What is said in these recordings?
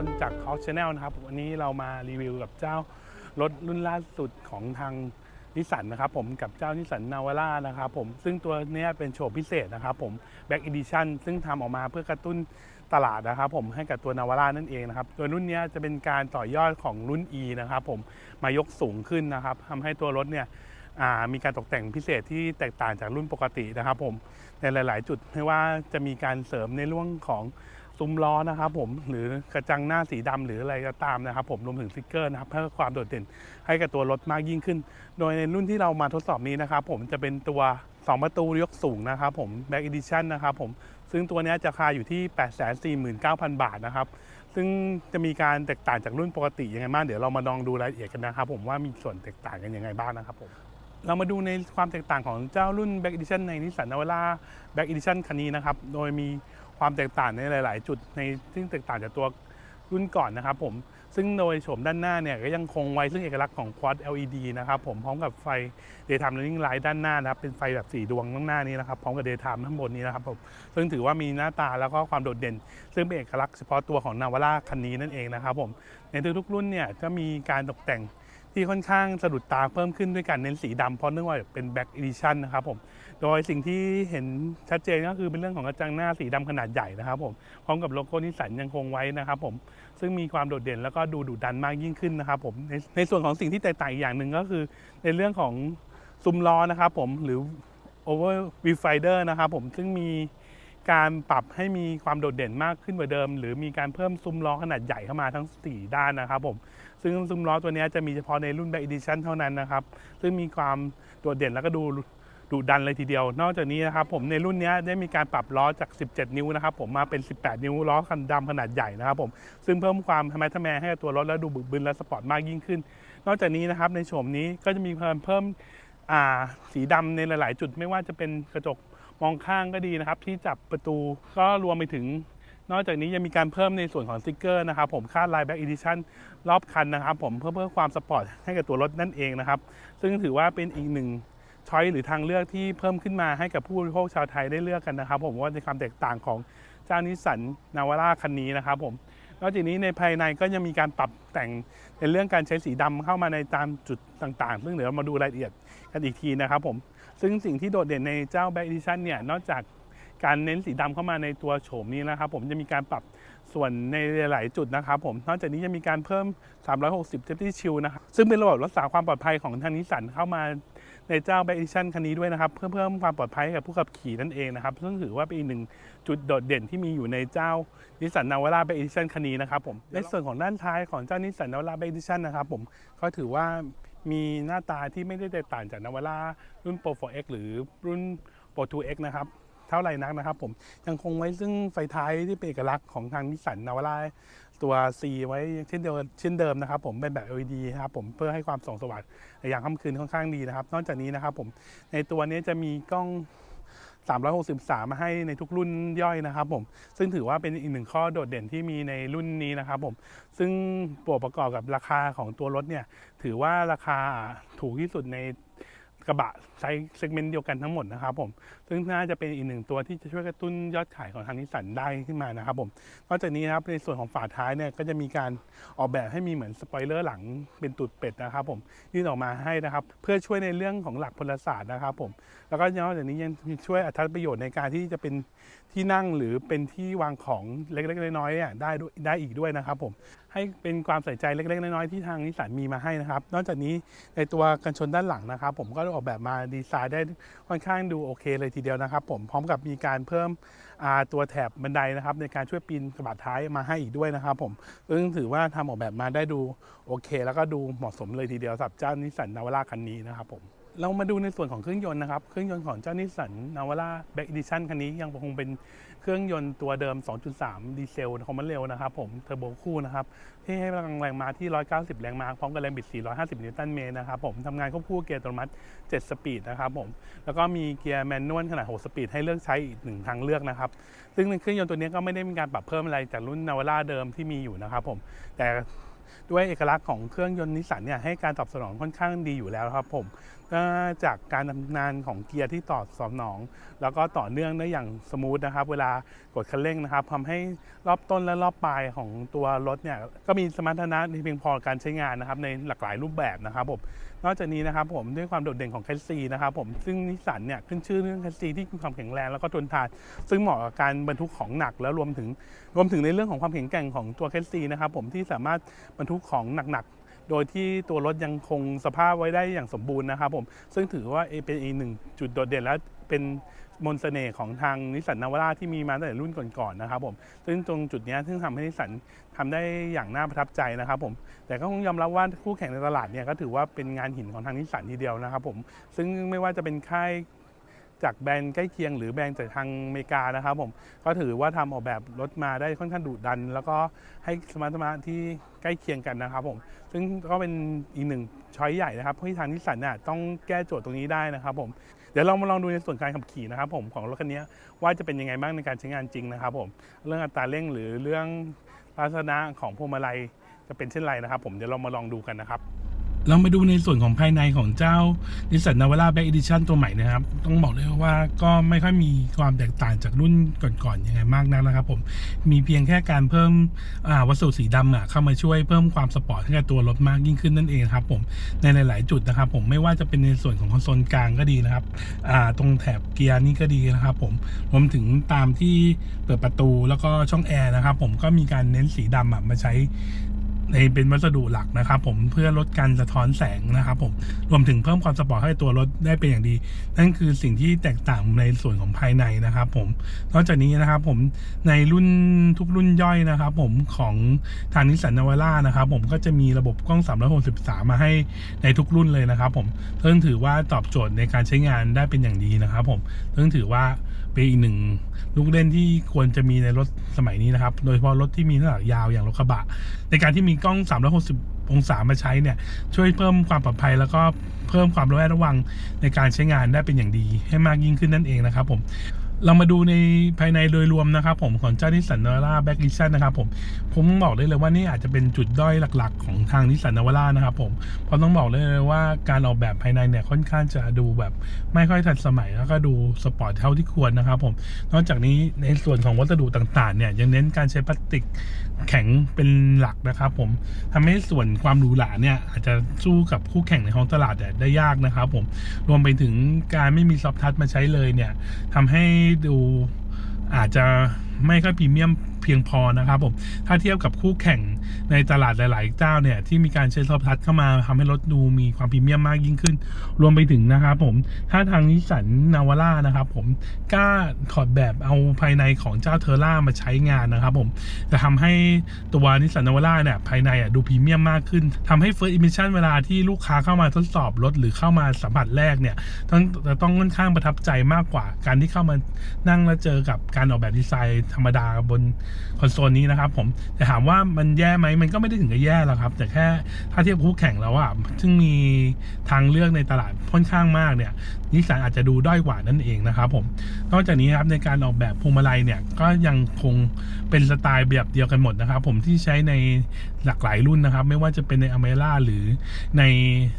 คนจากทอ l ช Channel นะครับ วันนี้เรามารีวิวกับเจ้ารถรุ่นล่าสุดของทางนิสสันนะครับผมกับเจ้านิสสันนาวาร่านะครับผมซึ่งตัวนี้เป็นโฉมพิเศษนะครับผม Back Edition ซึ่งทำออกมาเพื่อกระตุ้นตลาดนะครับผมให้กับตัวนาวาร่านั่นเองนะครับตัวรุ่นนี้จะเป็นการต่อยอดของรุ่น E นะครับผมมายกสูงขึ้นนะครับทำให้ตัวรถเนี่ยมีการตกแต่งพิเศษที่แตกต่างจากรุ่นปกตินะครับผมในหลาย ๆ จุดไม่ว่าจะมีการเสริมในเรื่องของ ซุ้มล้อนะครับผมหรือกระจังหน้าสีดำหรืออะไรก็ตามนะครับ ผมรวมถึงสติกเกอร์นะครับเพื่อความโดดเด่นให้กับตัวรถมากยิ่งขึ้น โดยในรุ่นที่เรามาทดสอบนี้นะครับ ผมจะเป็นตัว 2 ประตูยกสูงนะครับผม Back Edition นะครับผมซึ่งตัวนี้จะราคาอยู่ที่ 849,000 บาทนะครับ ซึ่งจะมีการแตกต่างจากรุ่นปกติยังไงบ้างเดี๋ยวเรามาลองดูรายละเอียดกันนะครับ ผมว่ามีส่วนแตกต่างกันยังไงบ้างนะครับผมเรามาดูในความแตกต่างของเจ้ารุ่น Back Edition ในนิสสันนาวาร่า Back Edition คันนี้นะครับ โดยมี ความแตกต่างในหลาย ๆ จุดในซึ่งแตกต่างจากตัวรุ่นก่อนนะครับผมซึ่งโดยโฉมด้านหน้าเนี่ยก็ยังคงไว้ซึ่งเอกลักษณ์ของ Quad LED นะครับผมพร้อมกับไฟ Daytime Running Light ด้านหน้านะครับเป็นไฟแบบสีดวงข้างหน้านี้นะครับพร้อมกับ Daytime ข้างบนนี้นะครับผมซึ่งถือว่ามีหน้าตาแล้วก็ความโดดเด่น ซึ่งเป็นเอกลักษณ์เฉพาะตัวของนาวาร่าคันนี้นั่นเองนะครับผมในทุกๆรุ่นเนี่ยจะมีการตกแต่งที่ค่อนข้างสะดุดตาเพิ่มขึ้นด้วยการเน้นสีดำเพราะเนื่องว่าเป็น Back Edition นะครับผม โดยสิ่งที่เห็นชัดเจนก็คือเป็นเรื่องของกระจังหน้าสีดำขนาดใหญ่นะครับผมพร้อมกับโลโก้นิสสันยังคงไว้นะครับผมซึ่งมีความโดดเด่นแล้วก็ดูดุดันมากยิ่งขึ้นนะครับผมในในส่วนของสิ่งที่แตกต่างอย่างหนึ่งก็คือ ในเรื่องของซุ้มล้อนะครับผมหรือ over viewfinder นะครับผมซึ่งมีการปรับให้มีความโดดเด่นมากขึ้นกว่าเดิม หรือมีการเพิ่มซุ้มล้อขนาดใหญ่เข้ามาทั้ง 4 ด้านนะครับผมซึ่งซุ้มล้อตัวนี้จะมีเฉพาะในรุ่น Back Edition เท่านั้นนะครับ ซึ่งมีความโดดเด่นแล้วก็ดู ดุดันเลยทีเดียว นอกจากนี้นะครับผมในรุ่นนี้ได้มีการปรับล้อจาก 17 นิ้วนะครับผมมาเป็น 18 นิ้วล้อคันดำขนาดใหญ่นะครับผมซึ่งเพิ่มความทำไมทำแมให้กับตัวรถแล้วดูบึกบึนและสปอร์ตมากยิ่งขึ้น นอกจากนี้นะครับในโฉมนี้ก็จะมีเพิ่มเพิ่มสีดำในหลาย ๆ จุดไม่ว่าจะเป็นกระจกมองข้างก็ดีนะครับ ที่จับประตูก็รวมไปถึง นอกจากนี้ยังมีการเพิ่มในส่วนของสติกเกอร์นะครับผมคาดลายแบ็กอีดิชั่นรอบคันนะครับผมเพื่อเพิ่มความสปอร์ตให้กับตัวรถนั่นเองนะครับ ซึ่งถือว่าเป็นอีกหนึ่ง ช้อยหรือทางเลือกที่เพิ่มขึ้นมาให้กับผู้บริโภคชาวไทยได้เลือกกันนะครับ ผมว่าในความแตกต่างของเจ้านิสสันนาวาร่าคันนี้นะครับผมนอกจากนี้ในภายในก็ยังมีการปรับแต่งในเรื่องการใช้สีดำเข้ามาในตามจุดต่างๆ ซึ่งเดี๋ยวเรามาดูรายละเอียดกันอีกทีนะครับผมซึ่งสิ่งที่โดดเด่นในเจ้า Back Edition เนี่ยนอกจากการเน้นสีดำเข้ามาในตัวโฉมนี้นะครับ ผมจะมีการปรับส่วนในหลาย ๆ จุดนะครับ ผมนอกจากนี้ยังมีการเพิ่ม 360 Safety Shield นะครับซึ่งเป็นระบบรักษาความปลอดภัยของทางนิสสันเข้ามา ในเจ้า Back Edition คันนี้ด้วยนะครับ เพื่อเพิ่มความปลอดภัยให้กับผู้ขับขี่นั่นเองนะครับ ซึ่งถือว่าเป็นอีกหนึ่งจุดโดดเด่นที่มีอยู่ในเจ้านิสสันนาวาร่า Back Edition คันนี้นะครับผมในส่วนของด้านท้ายของเจ้านิสสันนาวาร่า Back Edition นะครับผมก็ถือว่ามีหน้าตาที่ไม่ได้แตกต่างจากนาวาร่ารุ่น Pro 4X หรือรุ่น Pro 2X นะครับเท่าไรนักนะครับผมยังคงไว้ซึ่งไฟท้ายที่เป็นเอกลักษณ์ของทางนิสสันนาวาร่า ตัว C ไว้เช่นเดิมเช่นเดิมนะครับ ผมเป็นแบบ LED นะครับผมเพื่อให้ความส่องสว่างในยามค่ำคืนค่อนข้างดีนะครับ นอกจากนี้นะครับผมในตัวนี้จะมีกล้อง 363 มาให้ในทุกรุ่นย่อยนะครับผมซึ่งถือว่าเป็นอีกหนึ่งข้อโดดเด่นที่มีในรุ่นนี้นะครับผมซึ่งบวประกอบกับราคาของตัวรถเนี่ยถือว่าราคาถูกที่สุดใน กระบะไซส์เซกเมนต์เดียวกันทั้งหมดนะครับผม ซึ่งน่าจะเป็นอีกหนึ่งตัวที่จะช่วยกระตุ้นยอดขายของทางนิสสันได้ขึ้นมานะครับผม นอกจากนี้นะครับในส่วนของฝาท้ายเนี่ยก็จะมีการออกแบบให้มีเหมือนสปอยเลอร์หลังเป็นตูดเป็ดนะครับผมยื่นออกมาให้นะครับ เพื่อช่วยในเรื่องของหลักพลศาสตร์นะครับผม แล้วก็นอกจากนี้ยังช่วยอัตราประโยชน์ในการที่จะเป็นที่นั่งหรือเป็นที่วางของเล็กๆน้อยๆได้ด้วยได้อีกด้วยนะครับผมให้เป็นความใส่ใจเล็กๆ น้อยๆที่ทางนิสสันมีมาให้นะครับ นอกจากนี้ในตัวกันชนด้านหลังนะครับ ผมก็ออกแบบมาดีไซน์ได้ค่อนข้างดูโอเคเลยทีเดียวนะครับ ผมพร้อมกับมีการเพิ่มตัวแถบบันไดนะครับ ในการช่วยปีนกระบะท้ายมาให้อีกด้วยนะครับ ผมซึ่งถือว่าทำออกแบบมาได้ดูโอเค แล้วก็ดูเหมาะสมเลยทีเดียวสำหรับเจ้านิสสันนาวาร่าคันนี้นะครับผมเรามาดูในส่วนของเครื่องยนต์นะครับ เครื่องยนต์ของเจ้านิสสันนาวาร่าแบ็กอีดิชันคันนี้ยังคงเป็น เครื่องยนต์ตัวเดิม 2.3 ดีเซลคอมมอนเร็วนะครับผมเทอร์โบคู่นะครับที่ให้พลังแรงม้าที่ 190 แรงม้าพร้อมกับแรงบิด 450 นิวตันเมตรนะครับผมทำงานควบคู่เกียร์อัตโนมัติ 7 สปีดนะครับผมแล้วก็มีเกียร์แมนนวลขนาด 6 สปีดให้เลือกใช้อีกหนึ่งทางเลือกนะครับซึ่งเครื่องยนต์ตัวนี้ก็ไม่ได้มีการปรับเพิ่มอะไรจากรุ่นนาวาร่าเดิมที่มีอยู่นะครับผมแต่ ด้วยเอกลักษณ์ของเครื่องยนต์นิสสันเนี่ยให้การตอบสนองค่อนข้างดีอยู่แล้วครับผมจากการทำงานของเกียร์ที่ตอบสนอง แล้วก็ต่อเนื่องได้อย่างสมูทนะครับ เวลากดคันเร่งนะครับทำให้รอบต้นและรอบปลายของตัวรถเนี่ยก็มีสมรรถนะที่เพียงพอการใช้งานนะครับในหลากหลายรูปแบบนะครับผม นอกจากนี้นะครับผมด้วยความโดดเด่นของแคสซีนะครับผมซึ่งนิสสันเนี่ยขึ้นชื่อเรื่องแคสซีที่มีความแข็งแรงแล้วก็ทนทาน ซึ่งเหมาะกับการบรรทุกของหนักแล้วรวมถึงรวมถึงในเรื่องของความแข็งแกร่งของตัวแคสซีนะครับผมที่สามารถบรรทุกของหนักๆ โดยที่ตัวรถยังคงสภาพไว้ได้อย่างสมบูรณ์นะครับผมซึ่งถือว่าเป็นอีกหนึ่งจุดโดดเด่นและเป็นมนต์เสน่ห์ของทางนิสสันนาวาร่าที่มีมาตั้งแต่รุ่นก่อนๆนะครับผมซึ่งตรงจุดนี้ซึ่งทำให้นิสสันทำได้อย่างน่าประทับใจนะครับผมแต่ก็คงยอมรับว่าคู่แข่งในตลาดเนี่ยก็ถือว่าเป็นงานหินของทางนิสสันทีเดียวนะครับผมซึ่งไม่ว่าจะเป็นค่าย จากแบรนด์ใกล้เคียงหรือแบรนด์จากทางอเมริกานะครับผมก็ถือว่าทำออกแบบรถมาได้ค่อนข้างดุดัน แล้วก็ให้สมรรถนะที่ใกล้เคียงกันนะครับผมซึ่งก็เป็นอีกหนึ่งช้อยใหญ่นะครับที่ทางนิสสันเนี่ยต้องแก้โจทย์ตรงนี้ได้นะครับผมเดี๋ยวเรามาลองดูในส่วนการขับขี่นะครับผมของรถคันนี้ว่าจะเป็นยังไงบ้างในการใช้งานจริงนะครับผมเรื่องอัตราเร่งหรือเรื่องลักษณะของพวงมาลัยจะเป็นเช่นไรนะครับ ผมเดี๋ยวเรามาลองดูกันนะครับ เรามาดูในส่วนของภายในของเจ้า n i s s a n Navara Black Edition ตัวใหม่นะครับ ต้องบอกเลยว่าก็ไม่ค่อยมีความแตกต่างจากรุ่นก่อนๆยังไงมากนักนะครับผมมีเพียงแค่การเพิ่มวัสดุสีดำเข้ามาช่วยเพิ่มความสปอร์ตให้กับตัวรถมากยิ่งขึ้นนั่นเองครับผมในหลายๆจุดนะครับ ผมไม่ว่าจะเป็นในส่วนของคอนโซลกลางก็ดีนะครับตรงแถบเกียร์นี่ก็ดีนะครับ ผมรวมถึงตามที่เปิดประตูแล้วก็ช่องแอร์นะครับ ผมก็มีการเน้นสีดำมาใช้ ในเป็นวัสดุหลักนะครับ ผมเพื่อลดการสะท้อนแสงนะครับ ผมรวมถึงเพิ่มความสปอร์ตให้ตัวรถได้เป็นอย่างดี นั่นคือสิ่งที่แตกต่างในส่วนของภายในนะครับ ผมนอกจากนี้นะครับผมในรุ่นทุกรุ่นย่อยนะครับ ผมของทางนิสสันนาวาร่านะครับ ผมก็จะมีระบบกล้อง 363 มาให้ในทุกรุ่นเลยนะครับ ผมซึ่งถือว่าตอบโจทย์ในการใช้งานได้เป็นอย่างดีนะครับ ผมซึ่งถือว่า เป็นอีกหนึ่งลูกเล่นที่ควรจะมีในรถสมัยนี้นะครับ โดยเฉพาะรถที่มีน้ำหนักยาวอย่างรถกระบะ ในการที่มีกล้อง 360 องศามาใช้เนี่ย ช่วยเพิ่มความปลอดภัยแล้วก็เพิ่มความระแวดระวังในการใช้งานได้เป็นอย่างดีให้มากยิ่งขึ้นนั่นเองนะครับผม เรามาดูในภายในโดยรวมนะครับผมของเจ้านิสสันนาวาร่าแบ็กลิชันนะครับผมผมบอกได้เลยว่านี่อาจจะเป็นจุดด้อยหลักๆ ของทางนิสสันนาวาร่านะครับผมเพราะต้องบอกเลยว่าการออกแบบภายในเนี่ยค่อนข้างจะดูแบบไม่ค่อยทันสมัยแล้วก็ดูสปอร์ตเท่าที่ควรนะครับผมนอกจากนี้ในส่วนของวัสดุต่างๆเนี่ยยังเน้นการใช้พลาสติก แข็งเป็นหลักนะครับผมทำให้ส่วนความหรูหราเนี่ยอาจจะสู้กับคู่แข่งในท้องตลาดได้ยากนะครับผมรวมไปถึงการไม่มีซอฟทัชมาใช้เลยเนี่ยทำให้ดูอาจจะไม่ค่อยพรีเมียม เพียงพอนะครับผมถ้าเทียบกับคู่แข่งในตลาดหลาย ๆ เจ้าเนี่ยที่มีการใช้ซอฟทัชเข้ามาทำให้รถดูมีความพรีเมียมมากยิ่งขึ้น รวมไปถึงนะครับผมถ้าทางนิสสันนาวาร่านะครับผมกล้าถอดแบบเอาภายในของเจ้าเทอร่ามาใช้งานนะครับผมจะทำให้ตัวนิสสันนาวาร่าเนี่ยภายในอะดูพรีเมียมมากขึ้นทำให้ First Impression เวลาที่ลูกค้าเข้ามาทดสอบรถหรือเข้ามาสัมผัสแรกเนี่ยต้องจะต้องค่อนข้างประทับใจมากกว่า การที่เข้ามานั่งแล้วเจอกับการออกแบบดีไซน์ธรรมดาบนคอนโซลนี้นะครับผมแต่ถามว่ามันแย่ไหมมันก็ไม่ได้ถึงกับแย่หรอกครับ แต่แค่ถ้าเทียบคู่แข่งแล้วอะซึ่งมีทางเลือกในตลาดค่อนข้างมากเนี่ย นิสสันอาจจะดูด้อยกว่านั่นเองนะครับผม นอกจากนี้ครับในการออกแบบพวงมาลัยเนี่ยก็ยังคงเป็นสไตล์แบบเดียวกันหมดนะครับ ผมที่ใช้ในหลากหลายรุ่นนะครับ ไม่ว่าจะเป็นในอเมร่าหรือใน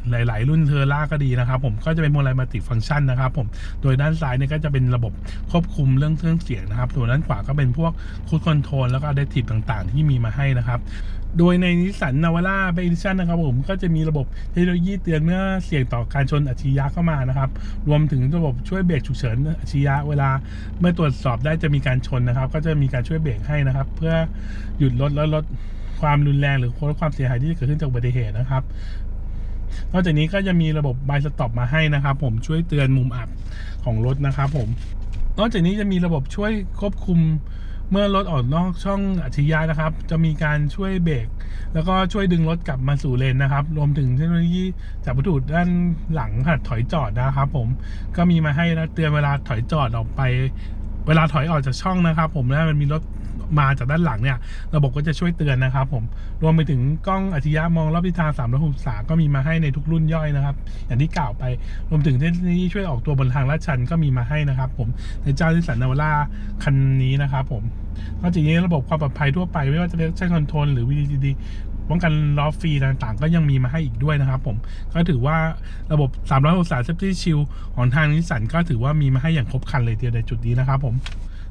หลาย ๆ รุ่นเทอร่าก็ดีนะครับ ผมก็จะเป็นพวงมาลัยมัลติฟังก์ชันนะครับ ผมโดยด้านซ้ายเนี่ยก็จะเป็นระบบควบคุมเรื่องเครื่องเสียงนะครับส่วนด้านขวาก็เป็นพวกคูดคอนโทรลแล้วก็อะแดปทีฟต่าง ๆ ที่มีมาให้นะครับ โดยในนิสสันนาวาร่าเบดิชันนะครับผมก็จะมีระบบเทคโนโลยีเตือนเมื่อเสี่ยงต่อการชนอัจฉริยะเข้ามานะครับ รวมถึงระบบช่วยเบรกฉุกเฉินอัจฉริยะเวลา เมื่อตรวจสอบได้จะมีการชนนะครับ ก็จะมีการช่วยเบรกให้นะครับ เพื่อหยุดรถและลดความรุนแรงหรือลดความเสียหายที่จะเกิดขึ้นจากอุบัติเหตุนะครับนอกจากนี้ก็จะมีระบบบายสต็อปมาให้นะครับ ผมช่วยเตือนมุมอับของรถนะครับ ผม นอกจากนี้จะมีระบบช่วยควบคุม เมื่อรถออกนอกช่องอัจฉริยะนะครับ จะมีการช่วยเบรกแล้วก็ช่วยดึงรถกลับมาสู่เลนนะครับ รวมถึงเทคโนโลยีจับวัตถุด้านหลังขณะถอยจอดนะครับ ผมก็มีมาให้นะเตือนเวลาถอยจอดออกไป เวลาถอยออกจากช่องนะครับ ผมแล้วมันมีรถมาจากด้านหลังเนี่ย ระบบก็จะช่วยเตือนนะครับ ผมรวมไปถึงกล้องอัจฉริยะมองรอบทิศทาง360องศาก็มีมาให้ในทุกรุ่นย่อยนะครับ อย่างที่กล่าวไปรวมถึงเทคโนโลยีช่วยออกตัวบนทางลาดชันก็มีมาให้นะครับ ผมในเจ้านิสสันนวาร่าคันนี้นะครับ ผม นอกจากนี้ระบบความปลอดภัยทั่วไป ไม่ว่าจะเป็น traction control หรือ VDD ป้องกันล้อฟรีต่างๆ ก็ยังมีมาให้อีกด้วยนะครับผม ก็ถือว่าระบบ 360 Safety Shield ของทางนิสสันก็ถือว่ามีมาให้อย่างครบครันเลยทีเดียวในจุดนี้นะครับผม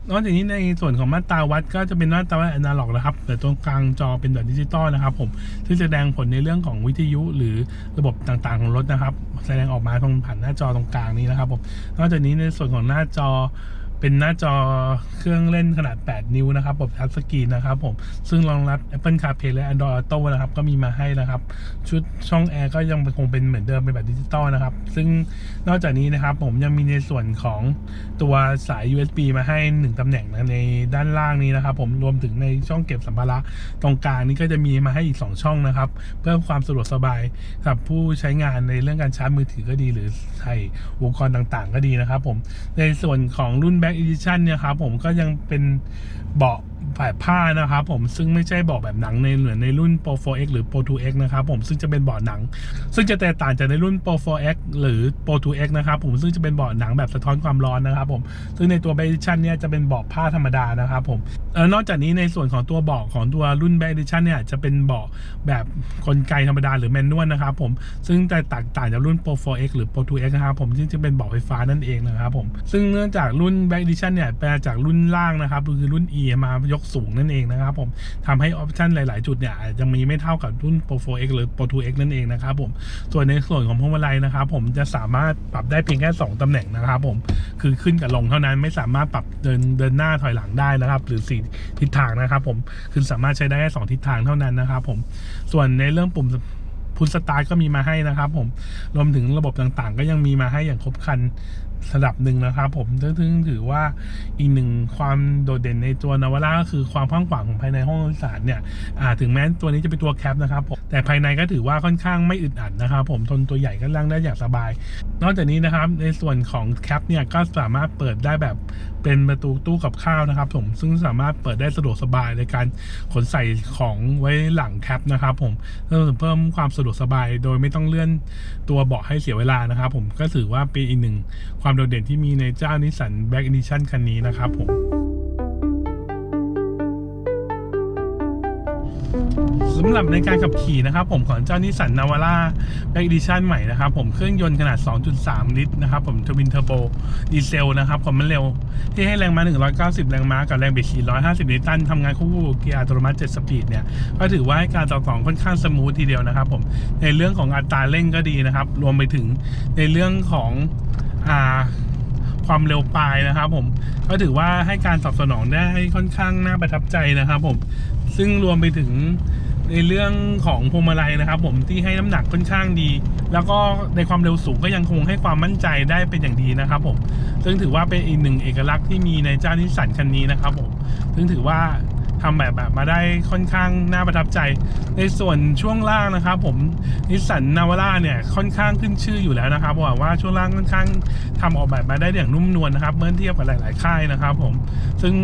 นอกจากนี้ในส่วนของมาตราวัดก็จะเป็นมาตราวัดอนาล็อกนะครับ แต่ตรงกลางจอเป็นแบบดิจิตอลนะครับผมซึ่งแสดงผลในเรื่องของวิทยุหรือระบบต่างๆของรถนะครับ แสดงออกมาตรงผ่านหน้าจอตรงกลางนี้นะครับผมนอกจากนี้ในส่วนของหน้าจอ เป็นหน้าจอเครื่องเล่นขนาด 8 นิ้วนะครับแบบทัชสกรีนนะครับผม ซึ่งรองรับ Apple CarPlay และ Android Auto นะครับ ก็มีมาให้นะครับ ชุดช่องแอร์ก็ยังคงเป็นเหมือนเดิมเป็นแบบดิจิตอลนะครับ ซึ่งนอกจากนี้นะครับผมยังมีในส่วนของตัวสาย USB มาให้ 1ตำแหน่งนะในด้านล่างนี้นะครับ ผมรวมถึงในช่องเก็บสัมภาระตรงกลางนี้ก็จะมีมาให้อีก 2 ช่องนะครับ เพื่อความสะดวกสบายกับผู้ใช้งานในเรื่องการชาร์จมือถือก็ดี หรือใช้อุปกรณ์ต่างๆ ก็ดีนะครับผมในส่วนของรุ่น Back Edition เนี่ยครับผมก็ยังเป็นเบาะ แบบผ้านะครับผมซึ่งไม่ใช่เบาะแบบหนังในเหมือนในรุ่น Pro 4X หรือ Pro 2X นะครับผมซึ่งจะเป็นเบาะหนัง ซึ่งจะแตกต่างจากในรุ่น Pro 4X หรือ Pro 2X นะครับผมซึ่งจะเป็นเบาะหนังแบบสะท้อนความร้อนนะครับผมซึ่งในตัว Back Edition เนี่ยจะเป็นเบาะผ้าธรรมดานะครับผมออนอกจากนี้ในส่วนของตัวเบาะของตัวรุ่น Back Edition เนี่ยจะเป็นเบาะแบบกลไกธรรมดาหรือแมนนวลนะครับผมซึ่งแตกต่างจากรุ่น Pro 4X หรือ Pro 2X นะครับผมซึ่งจะเป็นเบาะไฟฟ้านั่นเองนะครับผมซึ่งเนื่องจากรุ่น Back Edition เนี่ยแปลจากรุ่นล่างนะครับคือรุ่น E มายกสูงนั่นเองนะครับผมทำให้ออปชันหลาย ๆ จุดเนี่ยอาจจะมีไม่เท่ากับรุ่น Pro 4X หรือ Pro 2X นั่นเองนะครับผมส่วนในส่วนของพวงมาลัยนะครับผมจะสามารถปรับได้เพียงแค่2ตำแหน่งนะครับผมคือขึ้นกับลงเท่านั้นไม่สามารถปรับเดินเดินหน้าถอยหลังได้นะครับหรือ4ทิศทางนะครับผมคือสามารถใช้ได้แค่2ทิศทางเท่านั้นนะครับผมส่วนในเรื่องปุ่มพุทสตาร์ก็มีมาให้นะครับผม รวมถึงระบบต่างๆ ก็ยังมีมาให้อย่างครบครัน ระดับหนึ่งนะครับผมซึ่งถือว่าอีกหนึ่งความโดดเด่นในตัวนาวาร่าก็คือความกว้างขวางของภายในห้องโดยสารเนี่ยถึงแม้ตัวนี้จะเป็นตัวแคปนะครับผม แต่ภายในก็ถือว่าค่อนข้างไม่อึดอัดนะครับผมทนตัวใหญ่ก็นั่งได้อย่างสบาย นอกจากนี้นะครับในส่วนของแคปเนี่ยก็สามารถเปิดได้แบบเป็นประตูตู้กับข้าวนะครับ ผมซึ่งสามารถเปิดได้สะดวกสบายในการขนใส่ของไว้หลังแคปนะครับ ผมเพื่อเพิ่มความสะดวกสบายโดยไม่ต้องเลื่อนตัวเบาะให้เสียเวลานะครับผมก็ถือว่าเป็นอีกหนึ่งความโดดเด่นที่มีในเจ้านิสสันแบ็ก i ิ i ชั่นคันนี้นะครับผม สำหรับในการขับขี่นะครับ ผมของเจ้านิสสันนาวาร่าแบ็กดิชั่นใหม่นะครับ ผมเครื่องยนต์ขนาด 2.3 ลิตรนะครับ ผมทวินเทอร์โบดีเซลนะครับผมมันเร็ว ที่ให้แรงม้า 190 แรงม้ากับแรงบิด 450 นิวตันทำงานคู่เกียร์อัตโนมัติ 7 สปีดเนี่ย ก็ถือว่าให้การต่อต่อค่อนข้างสมูททีเดียวนะครับ ผมในเรื่องของอัตราเร่งก็ดีนะครับ รวมไปถึงในเรื่องของอ่าความเร็วปลายนะครับ ผมก็ถือว่าให้การตอบสนองได้ค่อนข้างน่าประทับใจนะครับ ผม ซึ่งรวมไปถึงในเรื่องของพวงมาลัยนะครับ ผมที่ให้น้ำหนักค่อนข้างดี แล้วก็ในความเร็วสูงก็ยังคงให้ความมั่นใจได้เป็นอย่างดีนะครับผมซึ่งถือว่าเป็นอีกหนึ่งเอกลักษณ์ที่มีในเจ้านิสสันคันนี้นะครับผมซึ่งถือว่า ทำแบบแบบมาได้ค่อนข้างน่าประทับใจ ในส่วนช่วงล่างนะครับ ผมนิสสันนาวาร่าเนี่ยค่อนข้างขึ้นชื่ออยู่แล้วนะครับว่าว่าช่วงล่างค่อนข้างทำออกแบบมาได้อย่างนุ่มนวลนะครับ เมื่อเทียบกับหลาย ๆ ค่ายนะครับ ผม ซึ่ง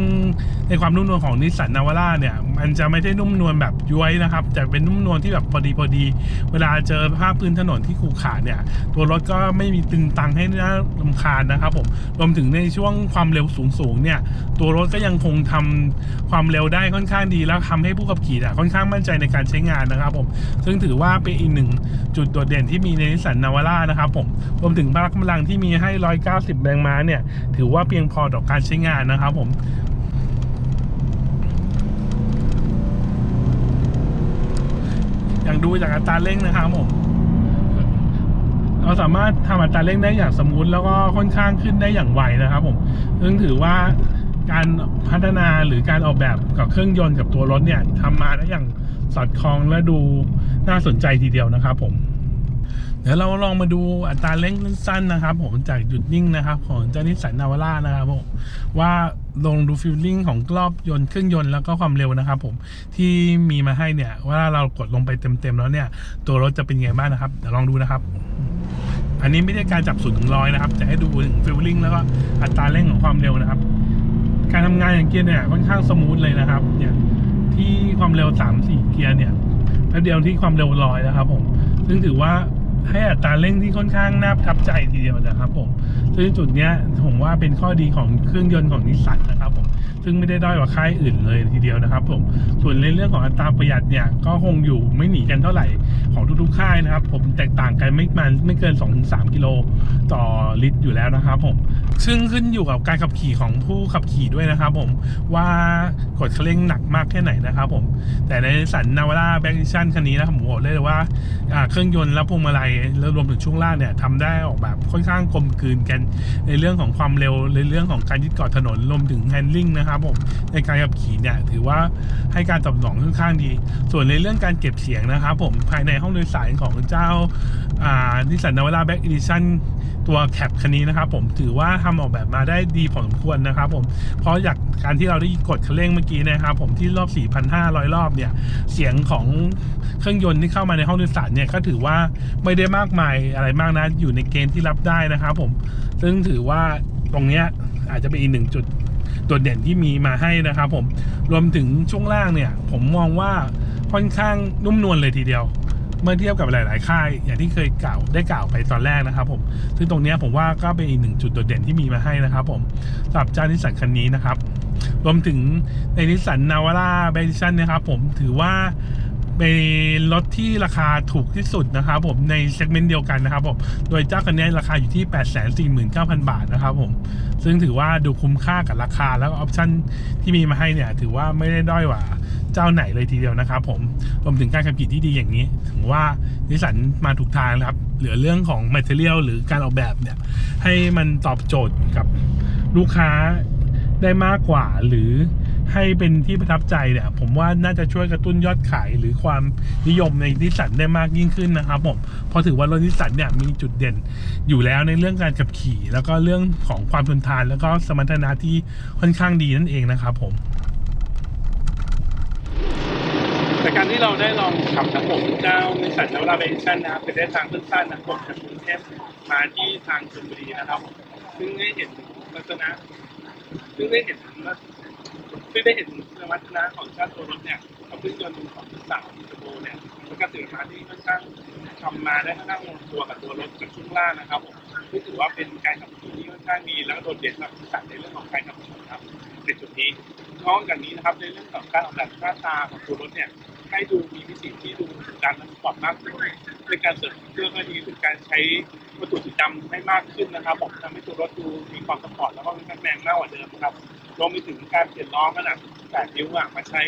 ในความนุ่มนวลของนิสสันนาวาร่าเนี่ยมันจะไม่ได้นุ่มนวลแบบย้วยนะครับ แต่เป็นนุ่มนวลที่แบบพอดีพอดี เวลาเจอภาพพื้นถนนที่ขรุขระเนี่ย ตัวรถก็ไม่มีตึงตังให้น่าลำคาญนะครับผมรวมถึงในช่วงความเร็วสูงๆเนี่ยตัวรถก็ยังคงทำความเร็วได้ค่อนข้างดีแล้วทำให้ผู้ขับขี่อะค่อนข้างมั่นใจในการใช้งานนะครับผมซึ่งถือว่าเป็นอีกหนึ่งจุดโดดเด่นที่มีในนิสสันนาวาร่านะครับผมรวมถึงพละกำลังที่มีให้ 190 แรงม้าเนี่ย ถือว่าเพียงพอต่อการใช้งานนะครับผมอย่างดูจากอัตราเร่งนะครับผมเราสามารถทำอัตราเร่งได้อย่างสมูทแล้วก็ค่อนข้างขึ้นได้อย่างไวนะครับผมซึ่งถือว่า การพัฒนาหรือการออกแบบกับเครื่องยนต์กับตัวรถเนี่ยทำมาได้อย่างสอดคล้องและดูน่าสนใจทีเดียวนะครับผมเดี๋ยวเราลองมาดูอัตราเร่งสั้นๆนะครับผมจากหยุดนิ่งนะครับ ของเจ้านิสสันนาวาร่านะครับผมว่าลงดูฟิลลิ่งของรอบยนต์เครื่องยนต์แล้วก็ความเร็วนะครับผมที่มีมาให้เนี่ยว่าเรากดลงไปเต็มๆแล้วเนี่ย ตัวรถจะเป็นไงบ้างนะครับเดี๋ยวลองดูนะครับ อันนี้ไม่ได้การจับศูนย์ถึงร้อยนะครับ จะให้ดูถึงฟิลลิ่งแล้วก็อัตราเร่งของความเร็วนะครับ การทำงานอย่างเกียร์เนี่ยค่อนข้างสมูทเลยนะครับ เนี่ยที่ความเร็วสามสี่เกียร์เนี่ยแป๊บเดียวที่ความเร็วลอยนะครับ ผม ซึ่งถือว่าให้อัตราเร่งที่ค่อนข้างน่าประทับใจทีเดียวนะครับ ผม ซึ่งจุดเนี้ยผมว่าเป็นข้อดีของเครื่องยนต์ของนิสสันนะครับ ซึ่งไม่ได้ด้อยกว่าค่ายอื่นเลยทีเดียวนะครับ ผมส่วนในเรื่องของอัตราประหยัดเนี่ยก็คงอยู่ไม่หนีกันเท่าไหร่ของทุกๆค่ายนะครับ ผมแตกต่างกันไม่มันไม่เกิน 2-3 กิโลต่อลิตรอยู่แล้วนะครับผมซึ่งขึ้นอยู่กับการขับขี่ของผู้ขับขี่ด้วยนะครับ ผมว่ากดคันเร่งหนักมากแค่ไหนนะครับผมแต่ในสันนาวาร่าแบ็กดิชั่นคันนี้นะครับผมบอกเลยว่าอ่าเครื่องยนต์และพวงมาลัยแล้วรวมถึงช่วงล่างเนี่ยทำได้ออกแบบค่อนข้างกลมกลืนกัน ในเรื่องของความเร็วในเรื่องของการยึดเกาะถนนรวมถึงแฮนดิ้งนะครับผมในการขับขี่เนี่ยถือว่าให้การตอบสนองค่อนข้างดี ส่วนในเรื่องการเก็บเสียงนะครับผมภายในห้องโดยสารของเจ้านิสสันนาวาร่าแบ็กอีดิชั่นตัวแคปคันนี้นะครับผมถือว่าทำออกแบบมาได้ดีพอสมควรนะครับผมเพราะจากการที่เราได้กดคันเร่งเมื่อกี้นะครับผมที่รอบ 4,500 รอบเนี่ย เสียงของเครื่องยนต์ที่เข้ามาในห้องโดยสารเนี่ยก็ถือว่าไม่ได้มากมายอะไรมากนะอยู่ในเกณฑ์ที่รับได้นะครับผมซึ่งถือว่าตรงเนี้ยอาจจะเป็นอีกหนึ่งจุด โดดเด่นที่มีมาให้นะครับผมรวมถึงช่วงล่างเนี่ย ผมมองว่าค่อนข้างนุ่มนวลเลยทีเดียว เมื่อเทียบกับหลาย ๆ ค่าย อย่างที่เคยกล่าวได้กล่าวไปตอนแรกนะครับผมซึ่งตรงนี้ผมว่าก็เป็นอีกหนึ่งจุดโดดเด่นที่มีมาให้นะครับผมสำหรับเจ้านิสสันคันนี้นะครับรวมถึงในนิสสันนาวาร่าเบดิชันนะครับผมถือว่า เป็นรถที่ราคาถูกที่สุดนะครับผมในเซกเมนต์เดียวกันนะครับผมโดยเจ้าคันนี้ราคาอยู่ที่ 849,000 บาทนะครับผมซึ่งถือว่าดูคุ้มค่ากับราคาแล้วก็ออปชั่นที่มีมาให้เนี่ย ถือว่าไม่ได้ด้อยกว่าเจ้าไหนเลยทีเดียวนะครับผมรวมถึงการขับขี่ที่ดีอย่างนี้ถือว่านิสสันมาถูกทางนะครับเหลือเรื่องของ Material หรือการออกแบบเนี่ย ให้มันตอบโจทย์กับลูกค้าได้มากกว่าหรือ ให้เป็นที่ประทับใจเนี่ยผมว่าน่าจะช่วยกระตุ้นยอดขายหรือความนิยมในนิสสันได้มากยิ่งขึ้นนะครับผมเพราะถือว่ารถนิสสันเนี่ยมีจุดเด่นอยู่แล้วในเรื่องการขับขี่ แล้วก็เรื่องของความทนทาน แล้วก็สมรรถนะที่ค่อนข้างดีนั่นเองนะครับผมแต่การที่เราได้ลองขับนะผมเจ้านิสสันนาวาร่าเบนชันนะครับเป็นได้ทางสั้นๆนะครับจากกรุงเทพมาที่ทางชลบุรีนะครับ ซึ่งได้เห็นลักษณะซึ่งได้เห็นว่า ซึ่งได้เห็นสมรรถนะของเจ้าตัวรถเนี่ยกับเครื่องยนต์ของสามเทอร์โบเนี่ยแล้วก็สื่อมาที่ค่อนข้างทำมาได้ค่อนข้างลงตัวกับตัวรถกับช่วงล่างนะครับผมที่ถือว่าเป็นการขับขี่ที่ค่อนข้างดีแล้วก็โดดเด่นแบบสันในเรื่องของการขับขี่ครับในจุดนี้นอกจากนี้นะครับในเรื่องของการออกแบบหน้าตาของตัวรถเนี่ยให้ดูมีมิติที่ดูดันและสปอร์ตมากขึ้นเป็นการเสริมเครื่องก็ดีเป็นการใช้วัตถุสีดำให้มากขึ้นนะครับผมทำให้ตัวรถดูมีความสปอร์ตแล้วก็มีแมงมากกว่าเดิมครับ รวมไปถึงการเปลี่ยนล้อขนาด8นิ้วอะมาใช้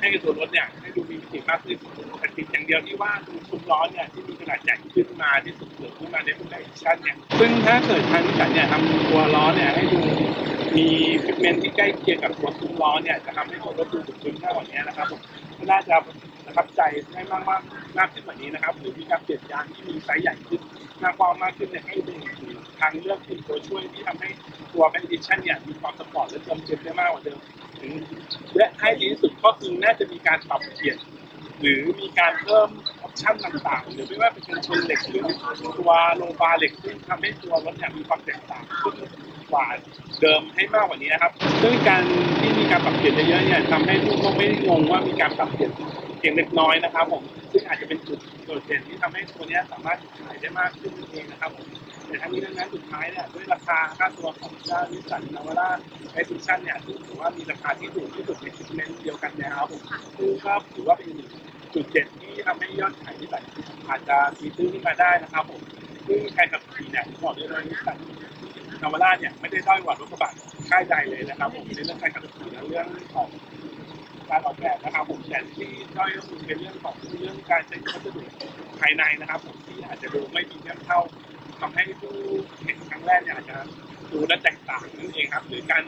ให้ตัวรถเนี่ยให้ดูมีมิติมากขึ้นแต่ติดอย่างเดียวที่ว่าดูซุ้มล้อเนี่ยที่มีขนาดใหญ่ขึ้นมาที่สุดเกิดขึ้นมาในรุ่นไดชั่นเนี่ยซึ่งถ้าเกิดทางนิสสันเนี่ยทำตัวล้อเนี่ยให้ดูมีฟิตเมนที่ใกล้เคียงกับตัวซุ้มล้อเนี่ยจะทำให้ตัวรถดูสมดุลมากกว่านี้นะครับก็น่าจะประทับใจให้มากมากมากขึ้นกว่านี้นะครับหรือมีการเปลี่ยนยางที่มีไซส์ใหญ่ขึ้นหน้ากว้างมากขึ้นเนี่ยให้เป็นอีก ทางเลือกเป็นตัวช่วยที่ทำให้ตัวแบนดิชั่นเนี่ยมีความสปอร์ตและเติมเต็มได้มากกว่าเดิมถึงและให้ดีที่สุดก็คือน่าจะมีการปรับเปลี่ยนหรือมีการเพิ่มออปชั่นต่างๆ หรือไม่ว่าเป็นเชนเหล็กหรือตัวโลบาร์เหล็กซึ่งทำให้ตัวรถเนี่ยมีความแตกต่างขึ้นกว่าเดิมให้มากกว่านี้นะครับ ซึ่งการที่มีการปรับเปลี่ยนเยอะๆเนี่ยทำให้ผู้ชมไม่ได้งงว่ามีการปรับเปลี่ยน เพียงเล็กน้อยนะครับผมซึ่งอาจจะเป็นจุดโดดเด่นที่ทำให้ตัวนี้สามารถขายได้มากขึ้นนั่นเองนะครับผมแต่ทั้งนี้ทั้งนั้นสุดท้ายเนี่ยด้วยราคาค่าตัวของเจ้านิสสันนาวาร่าไอซิชั่นเนี่ยถือว่ามีราคาที่ถูกที่สุดในซิเมนต์เดียวกันนะครับผมซึ่งก็ถือว่าเป็นจุดเด่นที่ทำให้ยอดขายนิสสันอาจจะมีตื้นขึ้นมาได้นะครับผมซึ่งใครขับขี่เนี่ยบอกได้เลยนิสสันนาวาร่าเนี่ยไม่ได้ด้อยกว่ารถกระบะค่ายใดเลยนะครับผมในเรื่องการขับขี่และเรื่องของ การออกแบบนะครับผมแต่ที่ด้อยก็คือเป็นเรื่องของเรื่องการใช้วัสดุภายในนะครับผมที่อาจจะดูไม่ดีเทียบเท่าทำให้ผู้เห็นครั้งแรกเนี่ยอาจจะดูและแตกต่างนั่นเองครับ หรือการ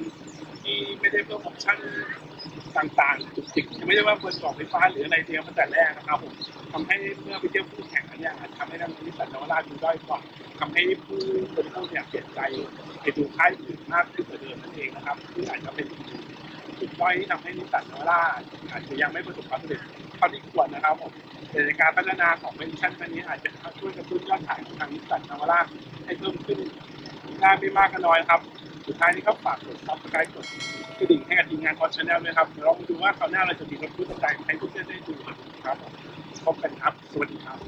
ที่ไม่ได้เพิ่มออปชั่นต่างๆจุกจิกไม่ได้ว่าเปิดกล่องไฟฟ้าหรืออะไรเดียวมาแต่แรกนะครับผมทำให้เมื่อไปเที่ยวผู้แข่งเนี่ยอาจทำให้ทางนิสสันนวาร่าดูด้อยกว่าทำให้ผู้บริโภคเนี่ยเปลี่ยนใจไปดูค่ายอื่นมากขึ้นกว่าเดิมนั่นเองนะครับซึ่งอาจจะเป็น จุดด้อยที่ทำให้นิสสันนวร่าอาจจะยังไม่ประสบความสำเร็จเท่าที่ควรนะครับผมแต่ในการพัฒนาของเวอร์ชันนี้อาจจะช่วยกระตุ้นยอดขายของทางนิสสันนวร่าให้เพิ่มขึ้นได้ไม่มากก็น้อยครับ สุดท้ายนี้ก็ฝากกดซับสไครต์กดกระดิ่งให้กับทีมงานคอนชาแนลด้วยครับเดี๋ยวเรามาดูว่าคราวหน้าเราจะมีรถพูดต่างๆให้ทุกท่านได้ดูครับพบกันครับ สวัสดีครับ